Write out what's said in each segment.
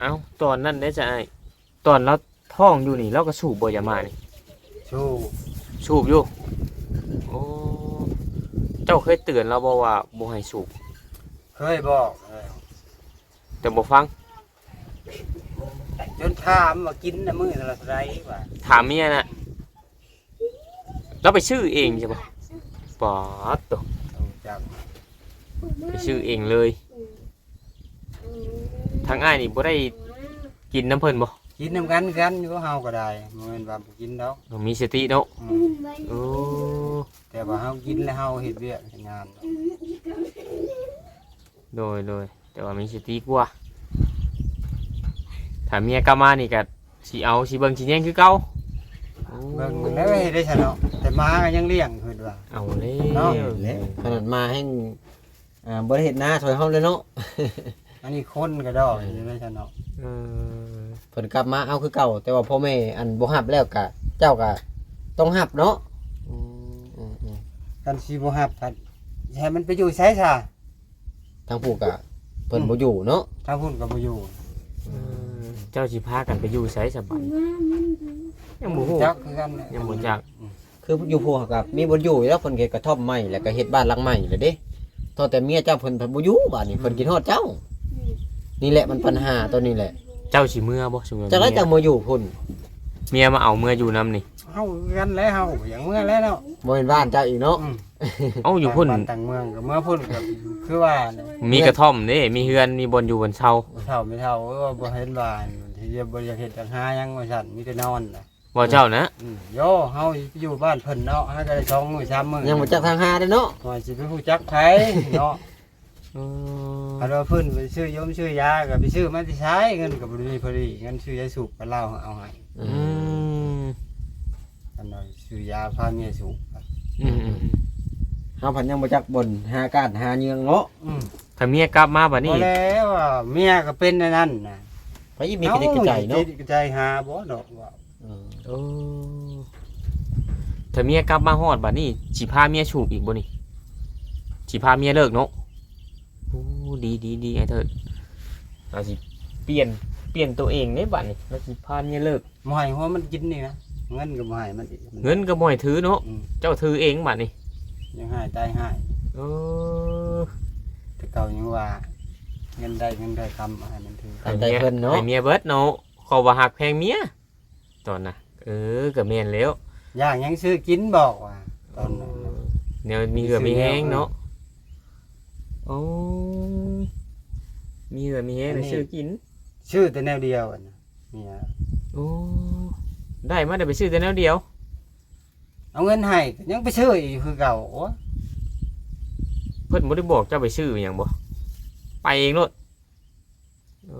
เอ้าตอนนั้นได้จะไอ้ตอนเราท้องอยู่นี่เราก็สูบบ่อยามานี่ชู้สูบอยู่โอ้เจ้าเคยเตือนเราบ่ว่าบ่ให้สูบเคยบอกเออแต่บ่ฟัง จนถามว่ากินน่ะมื้อละเท่าไหรว่าถามเมียน่ะเราไปซื้อเองใช่ปะปอดตกเอาจักไปซื้อเองเลย ทางอ้ายนี่บ่ได้กินน้ำเพิ่นบ่กินน้ำกันกันอยู่เฮาก็ได้บ่แม่นว่าบ่กินดอกต้องมีสติเนาะอืมโอ้แต่ว่าเฮากินแล้วเฮาเฮ็ดเวียกเฮ็ดงานเนาะโดยโดยแต่ว่ามีสติกว่าถ้าเมียกลับมานี่ก็สิเอาสิเบิ่งสิแย่งคือเก่าโอ้เบิ่งแล้วเฮ็ดได้ซะเนาะแต่หมาก็ยังเลี้ยงเพิ่นว่า เอาเลยเนาะ ขนาดมาให้อ่าบ่ได้เฮ็ดหน้าถอยเฮาเลยเนาะ อันนี้คนก็ดอกเฮ็ดได้ซะเนาะเออเพิ่นกลับมาเอาคือเก่า แต่ว่าพ่อแม่อันบ่ฮับแล้วก็เจ้าก็ต้องฮับเนาะอืมอืมอืมกันสิบ่ฮับกันให้มันไปอยู่ไสซะทางผู้ก็เพิ่นบ่อยู่เนาะถ้าพุ่นก็บ่อยู่เออเจ้าสิพากันไปอยู่ไสสบายยังบ่ฮู้จักคือกันน่ะยังบ่จักคืออยู่ผู้กับมีบ่อยู่แล้วเพิ่นเฮ็ดกระท่อมใหม่แล้วก็เฮ็ดบ้านหลังใหม่เลยเด้ทอแต่เมียเจ้าเพิ่นเพิ่นบ่อยู่บ้านนี้เพิ่นกินฮอดเจ้า นี่แหละมันปัญหาตัวนี้แหละเจ้าสิเมื่อบ่สมมุติจักได้จังบ่อยู่พุ่นเมียมาเอาเมื่ออยู่นํนี่ เฮาคือกันแล้วเฮาอย่างเมื่อแล้วเนาะบ่เป็นบ้านเจ้าอีกเนาะอืมเอาอยู่พุ่น บ้ต่างเมืองกับเมื่อพุ่นกับคือว่าเนี่ยมีกระท่อมเด้มีเฮือนมีบนอยู่บนเชาบ่เท่าไม่เท่าเออบ่เห็นว่าที่จะบ่อยากเฮ็ดจังหาหยังว่าซั่นมีแต่นอนน่ะว่าเจ้านะ อืมโยเฮาอยู่บ้านเพิ่นเนาะเฮาก็ได้สองมื้อสามมื้อยังบ่จักทางหาเด้อเนาะว่าสิไปฮู้จักไผเนาะ ถ้าว่าเพิ่นไปซื้อยมซื้อยาก็ไปซื้อมาที่ใช้เงินก็บ่มีพอดีเงินซื้อยาสูบก็เล่าเอาให้อือืมมกันว่าซื้อยาพาเมียสูบอืมอืมเฮาพันยังบ่จักบ่นหาการหาเหยืองเนาะอืมถ้าเมียกลับมาบัดบ่นี้แล้วว่าเมียก็เป็นอันนั้นน่ะไปมีกิจกระใจเนาะกระใจหาบ่ดอกว่าอืมโอ้ถ้าเมียกลับมาฮอดบัดนี้สิพาเมียฉูบอีกบ่นี่สิพาเมียเลิกเนาะโอ้ ดีดีดีไอ้เถิดเราสิเปลี่ยนเปลี่ยนตัวเองในบัดนี้เราสิพาเมียเลิกหมอยหัวมันกินนี่นะเงินก็บ่ให้มันอีกเงินก็บ่ให้ถือเนาะอืมเจ้าถือเองบัดนี้ยังให้ตายให้เออแต่เก่ายังว่า เงินได้เงินได้คำให้มันถือตามใจเพิ่นเนาะให้เมียเบิดเนาะขอว่าหักแพงเมียตอนน่ะ เออก็แม่นแล้ว ย่างยังซื้อกินบอกว่าตอนนั้นน่ะแนวมีเหือมีแห้งเนาะ โอ้ มีเหือมีแห้งเลยซื้อกิน ชื่อแต่แนวเดียวอะนะเนี่ย โอ้ได้มาได้ไปซื้อแต่แนวเดียว เอาเงินให้ก็ยังไปซื้ออีกคือเก่าโอ้ยเพิ่นบ่ได้บอกเจ้าไปซื้ออหย่างบ่ไปเองโลดเอ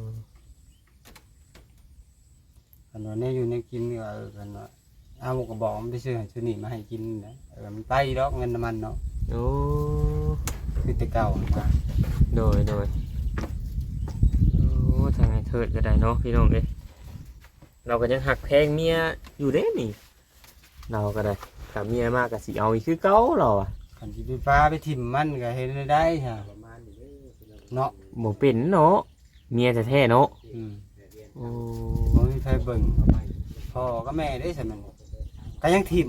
อกันว่าเนี่ยอยู่ในกินนี่ว่าเออกันว่าเอาก็บอกมันไปซื้อให้ซื้อนี่มาให้กินนะเออมันไปดอกเงินน้ำมันเนาะโอ้คือแต่เก่ามาโดยโดยโอ้ ทางไอ้เถิดก็ได้เนาะพี่น้องเอ้ยเราก็ยังหักแพงเมียอยู่เด้นี่ เราก็ได้กับเมียมากก็สิเอาอีกคือเก่าเราอะคันที่ไปฟ้าไปถิ่มมันก็เห็นได้ใช่เนาะบ่เป็นเนาะเมียแท้ๆเนาะอืมโอ้บ่มีใครเบิ่งพ่อก็แม่ได้สมันก็ยังถิ่ม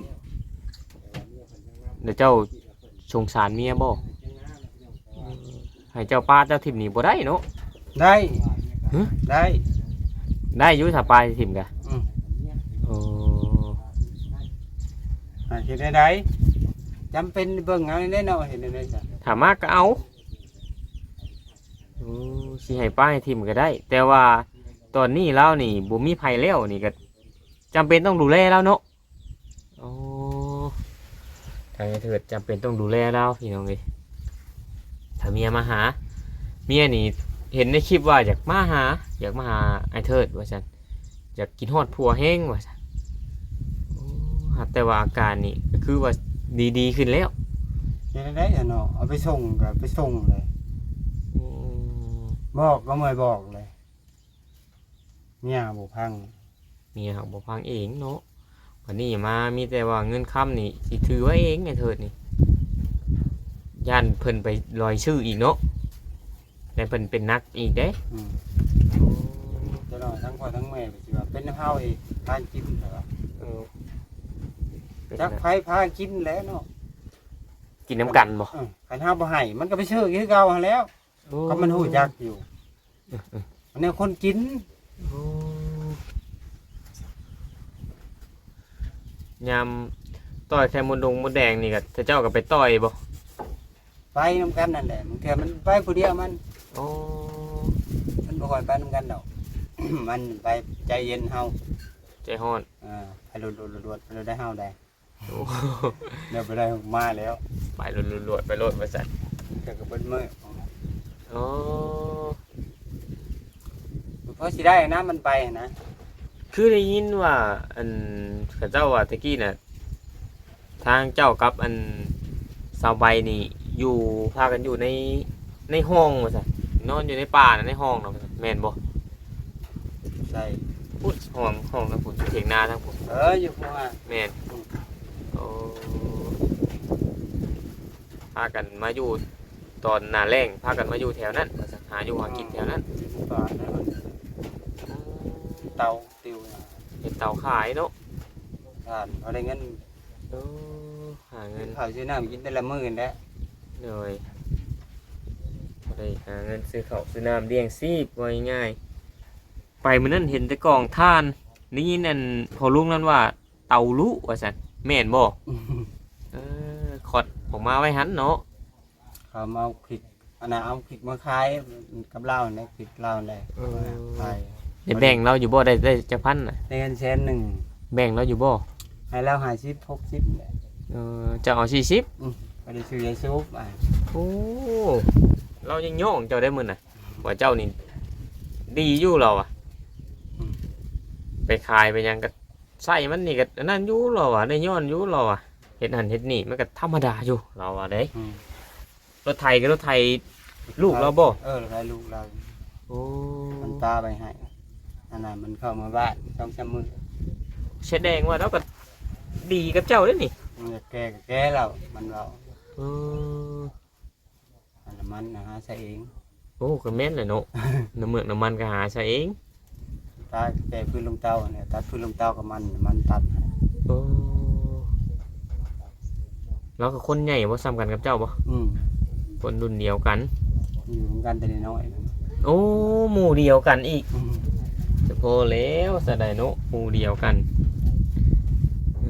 เดี๋ยวเจ้าสงสารเมียบ่ให้เจ้าป้าเจ้าทิมหนีบ่ได้เนาะได้ฮะ ได้ ได้อยู่ถ้าปลาทิมกะอืม โอ้อ่าเห็นได้ได้จำเป็นเบิ่งเอาได้เนาะเห็นได้ได้จ้ะถ้ามากก็เอาโอ้สิให้ป้าให้ทิมก็ได้ แต่ว่าตอนนี้เรานี่บ่มีภัยแล้วนี่ก็จำเป็นต้องดูแลแล้วเนาะโอ้ทางไอ้เถิดจำเป็นต้องดูแลแล้วพี่น้องเอ้ยถ้าเมียมาหา เมียนี่ เห็นในคลิปว่าอยากมาหา อยากมาหาไอ้เทิดว่าฉันอยากกินฮอดผัวแห้งว่าฉันโอ้หากแต่ว่าอาการนี่ก็คือว่าดีๆขึ้นแล้วเห็นได้ได้จ้ะเนาะเอาไปส่งก็ไปส่งเลยอืมบอกก็ไม่บอกเลยเนี่ยบ่พังเมียหักบ่ฟังเองเนาะวันนี้มามีแต่ว่าเงินค้ำนี่สิถือไว้เองไอ้เทิดนี่ย่านเพิ่นไปลอยชื่ออีกเนาะ แต่เพิ่นเป็นนักอีกเด้อืมโอ้อทั้งแม่ก็สิว่าเป็นน้ำเฮาเองทานกินเหรอเออเป็นจักนะไผพากินแหล้วเนาะกินน้ำกันบ่เออคันเฮาบ่ให้มันก็ไปซื้อคือเก่าหั้นแหล้วก็มันฮู้จักอยู่อันนี้คนกินโอ้ยามต่อยแค่มดดงมดแดงนี่ก็ถ้าเจ้าก็ไปต่อยบ่ไปนำกันนั่นแหละบางเทื่อมันไปผู้เดียวมัน โอ้มันบ่ค่อยไปนำกันดอก มันไปใจเย็นเฮาใจฮ้อนเอ่าให้รวดๆๆเราได้เฮาได้โอ้เดี๋ยวไปได้มาแล้วไปรวดๆไปโลดไปสั่นก็ก็เบิดมื้อโอ้เพราะสิได้นะมันไปนะคือได้ยินว่า อันเขาเจ้าว่าตะกี้น่ะทางเจ้ากับอันสาวใบนี่อยู่พากันอยู่ในในห้องว่าซั่น นอนอยู่ในป่าน่ะในห้องเนาะว่าซั่นแม่นบ่ใช่พูดห้องห้องทั้งผมเถียงนาทั้งผมเอออยู่พวกอะแม่นโอ้พากันมาอยู่ตอนหน้าแรงพากันมาอยู่แถวนั้นว่าซั่นหาอยู่หากินแถวนั้นป่านะมันเตาติวนะเป็นเตาขายเนาะทานเอาได้เงินโอ้หาเงินข้าวซื้อน้ำกินแต่ละมื้อนั่นแหละเลยบ่ ได้หาเงินซื้อข้าวซื้อน้ำเลี้ยงชีพว่าง่ายๆไปมื้อนั้นเห็นแต่กองท่านได้ยินอันพอลุงนั้นว่า เตาลุว่าซั่นแม่นบ่เออขอดออกมาไว้หันเนาะเขามาเอาพริกอันน่ะเอาพริกมาขายกับเหล้าเนี่ยพริกเหล้าแหละขายได้แบ่งเราอยู่บ่ได้ได้จะพันน่ะได้เงินแสนหนึ่งแบ่งเราอยู่บ่ให้เราหาสิบหกสิบแหละเออจะเอาสี่สิบก็ได้ซื้อยาสูบอะโอ้ เรายังโย่องเจ้าได้มื้อน่ะว่าเจ้านี่ดีอยู่เราอะไปขายไปหยังก็ใส่มันนี่ก็อันนั่นอยู่เราอะได้ย้อนอยู่เราอะเฮ็ดหันเฮ็ดนี่มันก็ธรรมดาอยู่เราอะเด้อืมรถไทยก็รถไทยลูกเราบ่เออเราลูกเราโอ้มันปลาไปให้อันนั้นมันเข้ามาบ้านสองสามมื้อแสดงว่าเราก็ดีกับเจ้าเด้อนี่มันจะแก้ก็แก้เรามันเราเอออั นนั้นมันนะฮะใส่เองโอ้ก็แม่นเลยเนาะ น้ำเมือกน้ำมันก็หาซะเองตาแก้พื้นลงเตาเนี่ยตัดพื้นลงเตากับมันมันตัดให้โอ้แล้วก็คนใหญ่บ่ซ้ำกันกับเจ้าบ่อืมคนรุ่นเดียวกัน อยู่เหมือนกันแต่น้อยๆนะโอ้หมู่เดียวกันอีกอืมจะพอแล้วสะไดเนาะหมู่เดียวกันเอ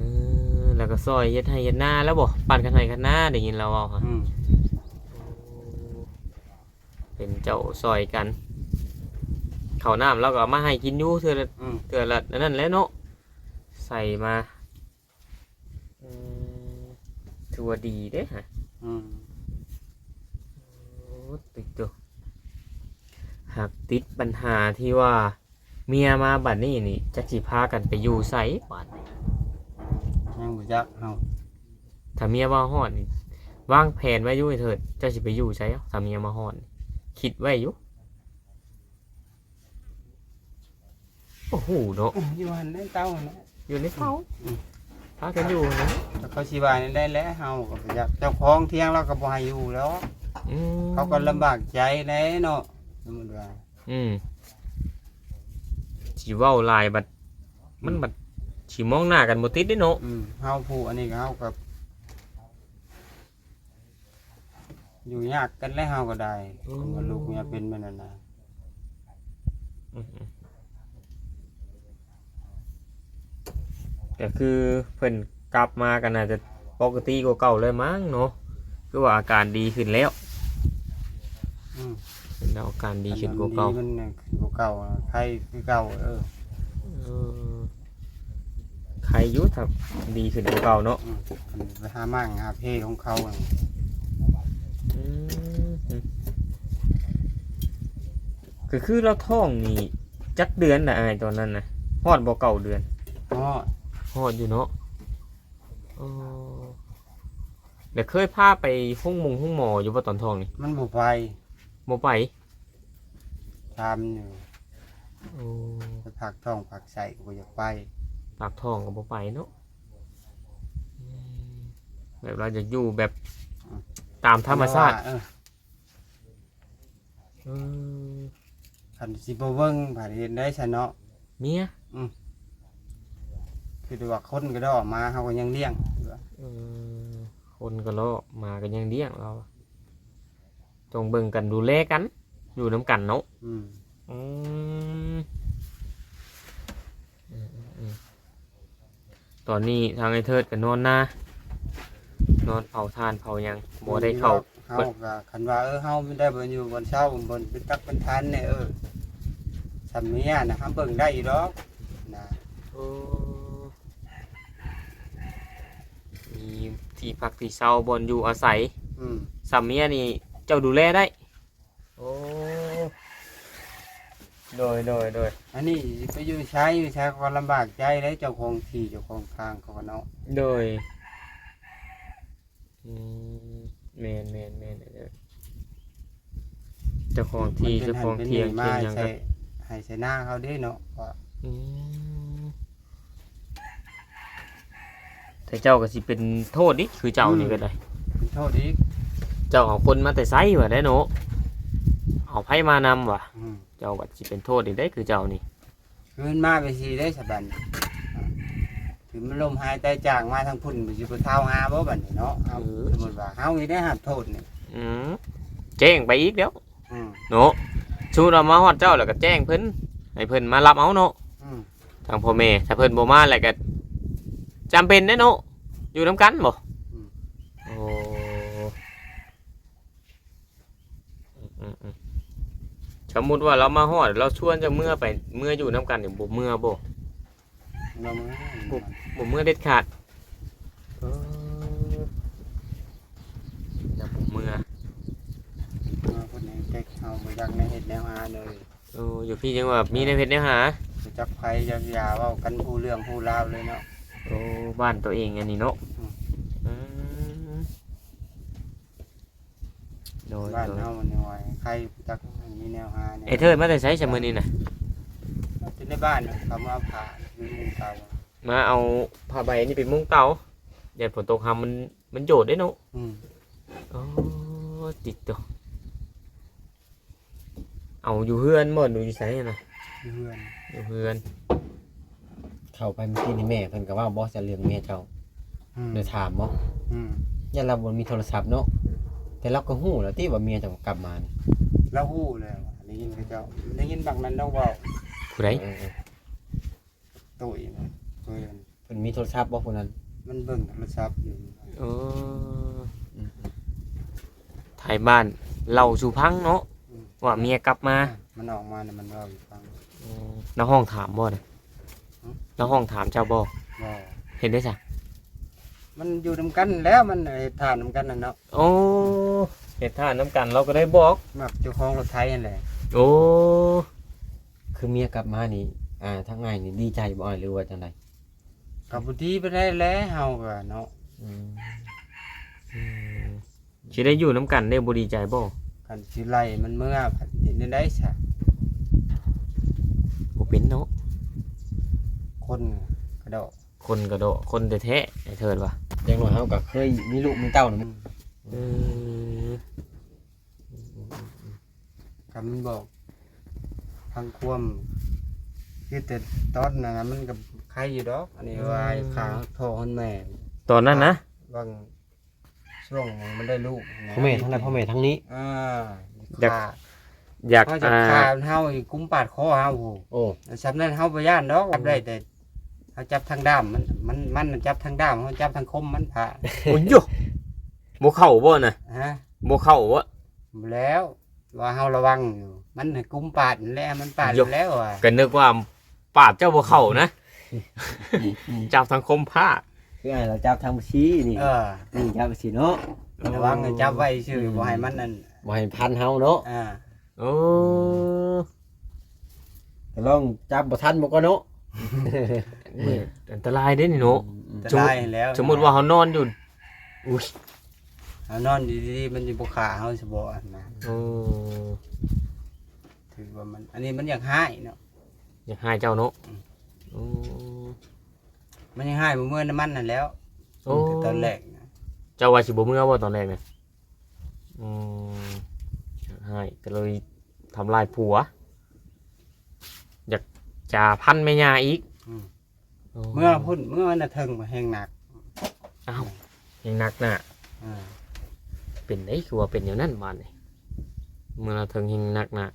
อแล้วก็ซอยเฮ็ดให้เฮ็ดหน้าแล้วบ่ปั่นกันให้กันหน้าได้ยินเราเอาฮะอืม เป็นเจ้าซอยกันข้าวน้ำเราก็เอามาให้กินอยู่เทื่อละอืมเทื่อละนั่นแหละเนาะใส่มาอืมถือว่าดีเด้ฮะอืมโอ้ติดตัวหากติดปัญหาที่ว่า เมียมาบัดนี้นี่จะสิพากันไปอยู่ไสบัดนี้ยังบ่จักเฮาถ้าเมียมาฮอดนี่วางแผนไว้อยู่ให้เถิดเจะสิไปอยู่ไสถ้าเมียมาฮอดนี่ คิดไว้อยู่โอ้โหเนาะอยู่หันในเตาน่ะอยู่ในเฝ้าพากันอยู่นะแต่เขาสิว่านี่ได้แล้วเฮาก็บ่จักเจ้าของเที่ยงเราก็บ่ให้อยู่แล้วอืมเขาก็ลำบากใจแน่เนาะสมมุติว่าอืมสิเว้าหลายบัดมันบัดสิมองหน้ากันบ่ติดเด้เนาะอืมเฮาผู้อันนี้ก็เฮากับ อยู่ยากกันแล้วเฮาก็ได้คนว่าลูกเมียเป็นแบบนั้นนะอืมก็คือเพิ่นกลับมากันน่าจะปกติกว่าเก่าเลยมั้งเนาะคือว่าอาการดีขึ้นแล้วอืมเห็นแล้วอาการดีขึ้นกว่าเก่ามันน่ะขึ้นกว่าเก่าอะใครคือเก่าเออเออใครอยุถ้าดีขึ้นกว่าเก่าเนาะ อืมมันไปหามั่งหาเพของเขาอะอืม ก็คือเราท้องนี่จักเดือนน่ะไอ้ตอนนั้นน่ะฮอดบ่เก่าเดือนอ๋อฮอดอยู่เนาะเออเดี๋ยวเคยพาไปห้องมงห้องหมออยู่บ่ตอนท้องนี่มันบ่ไปบ่ไปทำอยู่โอ้ไปผักท้องผักใส่ก็บ่อยากไปปากท้องก็บ่ไปเนาะอืมแบบเราจะอยู่แบบ ตามธรรมชาติเออเออคันสิบ่เบิ่งผ่านเห็นได้ซะเนาะเมียคือว่าคนก็ได้ออกมาเขาก็ยังเลี้ยงเออคนก็เลาะมากันยังเลี้ยงเราต้องเบิ่งกันดูแลกัน อยู่น้ำกันเนาะอืมอืมอืมอืมอืมตอนนี้ทางไอ้เทิดก็นอนนะ นอนเผาทานเผาหยังบ่ได้เข้าเฮาก็คันว่าเออเฮาไม่ได้บ่อยู่บนเช้าบนเป็นตักเป็นทันเนี่ยเออสำเนียนะครับเบิ่งได้อยู่ดอกนะมีที่พักที่เช่าบนอยู่อาศัยอืมสามีนี่เจ้าดูแลได้ โอ้โดยโดยโดยอันนี้ไปอยู่ใช้อยู่ใช้ก็ลำบากใจเลยเจ้าของที่เจ้าของทางเขาก็เนาะ โดย อืมเมนเมนเมนเด้อเจ้าของที่มันป็นเจ้าของหันป็นเทียงนี่เทียงหยังใส่กันให้ใส่หน้าเขาเด้เนาะว่าอืมแต่เจ้าก็สิเป็นโทษดิคือเจ้านี่ก็ได้เป็นโทษอีกเจ้าเอาคนมาแต่ไซว่ะได้เนาะเอาไพ่มานำว่ะ อืมเจ้าก็สิเป็นโทษอีกได้คือเจ้านี่คืนมาไปสิได้สบันอ่า ถึงมันลมหายใจจางมาทางพุ่นมันสิบ่เท้าหาบ่บัดนี้เนาะเอาสมมุติว่าเฮานี่ได้หับโทษนี่อืมแจ้งไปอีกแล้วอืมเนาะชูเรามาฮอดเจ้าแล้วก็แจ้งเพิ่นให้เพิ่นมารับเอาเนาะอืมทางพ่อแม่ถ้าเพิ่นบ่มาแล้วก็จำเป็นเด้เนาะอยู่นํกันบ่โอ้อืมอืมสมมุติว่าเรามาฮอดเราชวนจะเมื่อไปเมื่ออยู่นํกันนี่บ่เมื่อบ่ เรามือปุ๊บบ่เมื่อเด็ดขาดเอออย่าบ่เมื่อมาคนไหนแจ็คเฮาบ่อยากในเฮ็ดแนวหาเลยโอ้อยู่พี่จังว่ามีในเพชรเนื้อหาบ่จักไผจักยาเว้ากันผู้เรื่องผู้ราวเลยเนาะ โอ้บ้านตัวเองอันนี้เนาะอืมอืมโดยบ้านโดยเฮามันน้อยใครจักมีแนวหาเนี่ยไอ้เทิดมาแต่ใช้ชะมือนี่น่ะอยู่ในบ้านน่ะเขามาผ่ามี มุงเตามาเอาผ้าใบนี่ไปมุ้งเตาเดี๋ยวฝนตกหามันมันโยดได้เนาะอืมโอ้ติดตัวเอาอยู่เฮือนบ่ดูอยู่ไสน่ะอยู่เพื่อนอยู่เฮือนเข้าไปเมื่อกี้นี่แม่เพิ่นก็ว่าบ่จะเรื่องแม่เจ้าอืมเลยถามบ่อืมยันเราบ่มีโทรศัพท์เนาะแต่เราก็ฮู้แล้วที่ว่าเมียเจะกลับมานี่แล้วฮู้เลยว่าได้ยินเขาเจ้าได้ยินบางนั้นเราเว้าผู้ใดเออเออ ตุ้ยมันตุ้ยมันเพิ่นมีโทรศัพท์บ่คนนั้นมันเบิ่งโทรศัพท์อยู่โอ้ถ่ายบ้านเล่าสู่พังเนาะว่าเมียกลับมามันออกมาเนี่ยมันเว้าอยู่ฟังน้าห้องถามบ่นะหือน้าห้องถามเจ้าบ่บ่เห็นได้จ้ะมันอยู่นำกันแล้วมันเฮ็ดทานนำกันน่ะเนาะโอ้เห็นท่าน้ำกันเราก็ได้บอกมักเจ้าของรถไถนั่นแหละโอ้คือเมียกลับมานี่ อ่าทั้งง่ายนี่ดีใจบ่อ้ายหรือว่าจังไดก็บ่ดีไปได้แล้วเฮาก็เนาะอืมสิได้อยู่น้ำกันได้บ่ดีใจบ่กันสิไล่มันเมื่อผัดเห็นได้ซะบ่เป็นเนาะคนกระโดดคนกระโดดคนแท้ๆไอ้เถิดว่ะอย่างน้อยเฮาก็เคยมีลูกมีเต้านะเออก็มันบอกพังความ คือแต่ตอนนั้นน่ะมันก็ใครอยู่ดอก อันนี้ว่าไอ้ขาพ่อคนแม่ตอนนั้นนะบางช่วงมันได้ลูกนะพ่อแม่ทั้งนั้นพ่อแม่ทั้งนี้ อ่าอยากขาอยากเขาจะอ่าขาเฮาอีกกุ้มปาดคอเฮาโหโอ้สำนั้นเฮาบ่ย่านดอกจับได้แต่เขาจับทางด้ามมันมันมันน่ะจับทางด้ามเขาจับทางคมมันผ่าโอ้ยโยบ่เข้าบ่น่ะฮะ บ่เข้าบ่บ่แล้วว่าเฮาระวังอยู่ มันให้กุ้มปาดนั่นแหละมันปาดยกแล้วอะ ก็นึกว่า ปาดเจ้าบ่เข้านะ จับทางคมผ้าคืออ้ายเราจับทางบัญชีนี่เออนี่จับบัญชีเนาะระวังให้จับไว้ชื่อบ่ให้มันนั่นบ่ให้พันเฮาเนาะอ่าโอ้ก็ลองจับบ่ทันบ่ก็เนาะอันตรายเด้นี่เนาะจะสมมุติได้แล้วสมมุติว่าเขานอนอยู่อุ้ยเฮานอนดีๆมันสิบ่ขาเฮาสิบ่อันนะโอ้ถือว่ามัน อันนี้มันอยากหายเนาะ อยากหายเจ้าเนาะอืมโอ้มันยังหายบ่เมื่อน้ำมันนั่นแล้วโอ้ตอนแรกนะเจ้าว่าสิบ่เมื่อบ่ตอนแรกเนี่ยอืมอยากหายก็เลยทำลายผัว อยากจ่าพันแม่ยาอีกอืมโอ้เมื่อพุ่นเมื่อมันน่ะเทิงมาแห้งหนักอ้าวยังหนักน่ะ อ่าเป็นได้คือว่าเป็นอย่างนั้นบ้านนี่เมื่อเราถึงยังหนักน่ะ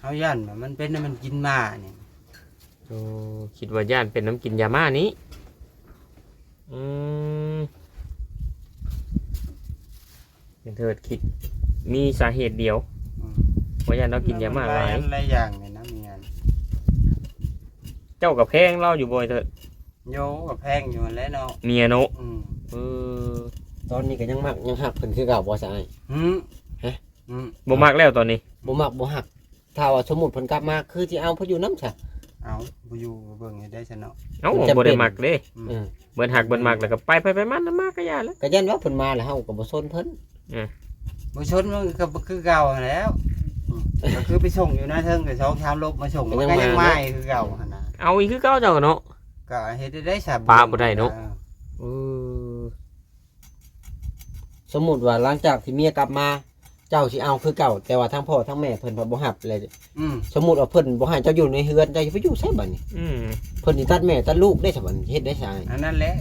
เฮาย่านว่ามันเป็นให้มันกินมานี่โอ้คิดว่าย่านเป็นน้ำกินยาม่านี้อืมเป็นเถิดคิด มีสาเหตุเดียวอืมว่าย่านเรากินยาม่าหลายนหลายอย่างนี่นะมีอันเจ้ากับแพงเราอยู่บ่อยเถิดโยกับแพงอยู่นั่นแหล้วเนาะเมียโนะอืมเออตอนนี้ก็ยังมักยังหักเพิ่นคือเก่าบ่ซะอ้าย หืมฮะ อืมบ่มากแล้วตอนนี้บ่มักบ่หัก ถ้าว่าสมมุติเพิ่นกลับมาคือสิเอาเพิ่นอยู่นำซะ เอาบ่อยู่เบิ่งให้ได้ซะเนาะ เอ้ามันจำเป็น บ่ได้มักเด้เออเบิ่นหักเบิ่นมักแล้วก็ไปไปไปมันมากก็ยาแล้ว ก็ยันว่าเพิ่นมาแล้วเฮาก็บ่สนเพิ่นบ่ชนมันก็บ่คือเก่าหั่นแหล้วอืมก็คือไปส่งอยู่หน้าเทิงก็สองชามลบมาส่งมันก็ยังไม่คือเก่าหั่นน่ะเอาอีกคือเก่าเจ้าเนาะ ก็เฮ็ดได้ซะปาบ่ได้เนาะเออสมมุติว่าหลังจากที่เมียกลับมา เจ้าสิเอาคือเก่า แต่ว่าทั้งพ่อทั้งแม่เพิ่นเพิ่นบ่หับเลยอืมสมมุติว่าเพิ่นบ่ให้เจ้าอยู่ในเฮือนเจ้าสิไปอยู่ไสบัดนี้อืมเพิ่นสิตัดแม่ตัดลูกได้ซะบัดนี้เฮ็ดได้ซะอ้ายอันนั้นแหละ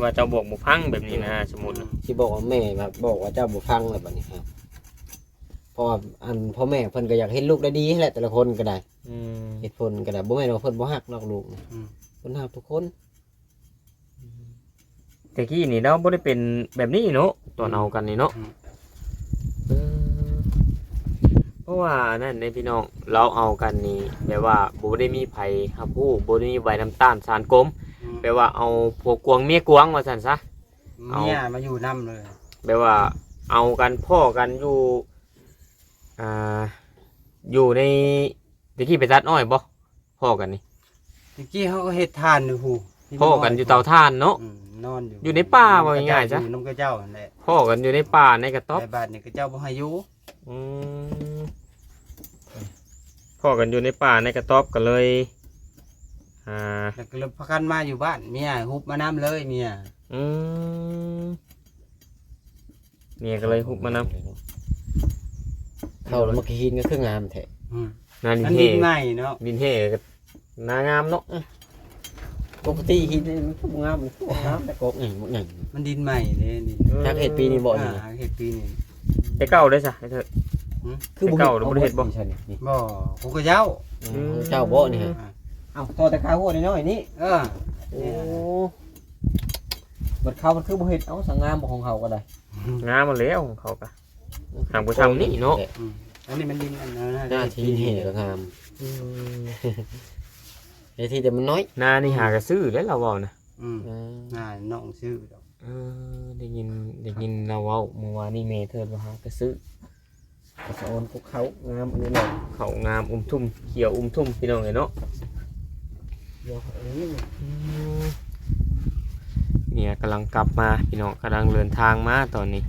ว่าเจ้าบอกบ่พังแบบนี้นะสมมุติสิบอกว่าแม่แบบบอกว่าเจ้าบ่ฟังแล้วบัดนี้ครับเพราะว่าอันพ่อแม่เพิ่นก็อยากเห็นลูกได้ดีแหละแต่ละคนก็ได้อืมเหตุผลก็ได้บ่แม่นว่าเพิ่นบ่ฮักนอกลูกนะอืมเพิ่นฮักทุกคนแต่กี้นี่เราบ่ได้เป็นแบบนี้เนาะตอนเอากันนี่เนาะเออเพ ราะว่านั่นในพี่น้องเราเอากันนี่แบบว่าบ่ได้มีไผครับผู้บ่ได้มีใบน้ำตาลสารกลมอืมแปลว่าเอาผัวกวงเมียกวงว่าซั่นซะ เอาเมียมาอยู่นํเลยแปลว่าเอากันพ่อกันอยู่อ่าอยู่ในตะกี้ไปตัดอ้อยบ่พ่อกันนี่ตะกี้เขาก็เฮ็ดทานอยู่หูที่พ่อกันอยู่เตาถ่านเนาะ อืมนอนอยู่อยู่ในป่าว่าง่ายๆจ้ะ อยู่น้ำกระเจ้านั่นแหละพ่อกันอยู่ในป่าในกระต๊อบในบ้านนี่กระเจ้าบ่ให้อยู่อืม พ่อกันอยู่ในป่าในกระต๊อบกันเลยอ่าแล้วก็เลยพากันมาอยู่บ้านเมียฮุบมาน้ำเลยเมียอืมเมียก็เลยหุบมานำเข้าแล้วมากินก็คืองามแท้อืมนาดิมันนเฮดินใหม่เนาะดินเฮก็นางามเนาะปกติหินนี่มันก็บ่งามมันก็บ่งามแต่กกนี่มันหยังมันดินใหม่เลยดินฮักเฮ็ดปีนี้บ่นี่อ่าเฮ็ดปีนี้ไปเก้าได้ซะไปเถอะ คือบ่เก่าหรือบ่ได้เฮ็ดบ่ใช่นี่นี่บ่กูกระเจ้าอืมเจ้าบ่นี่ฮะเอ้าต่อแต่ขาหัวน้อยๆนี่เออโอ้บัดเขามันคือบ่เฮ็ดเอาสังงามบ่ของเขาก็ได้งามมาแล้วของเขาก็ หางบ่ทำนี่เนาะอืมอันนี้มันดินอันนั้นนะหน้าที่เฮ็ดก็งามอืมไอ้ที่แต่มันน้อยนานี่หากระซื้อแล้วเราเว้านะอืมอ่าน่าน้องซื้อดอกเออได้ยินได้ยินเราเว้าเมื่อวานนี่เมเทิดว่าหากระซื้อก็ สะออนพวกเขางามอันนี้แหละเขางามอุ้มทุ่มเขียวอุ้มทุ่มพี่น้องเลยเนาะเดี๋ยวเอ้ยเนี่ยกำลังกลับมาพี่น้องกำลังเดินทางมาตอนนี้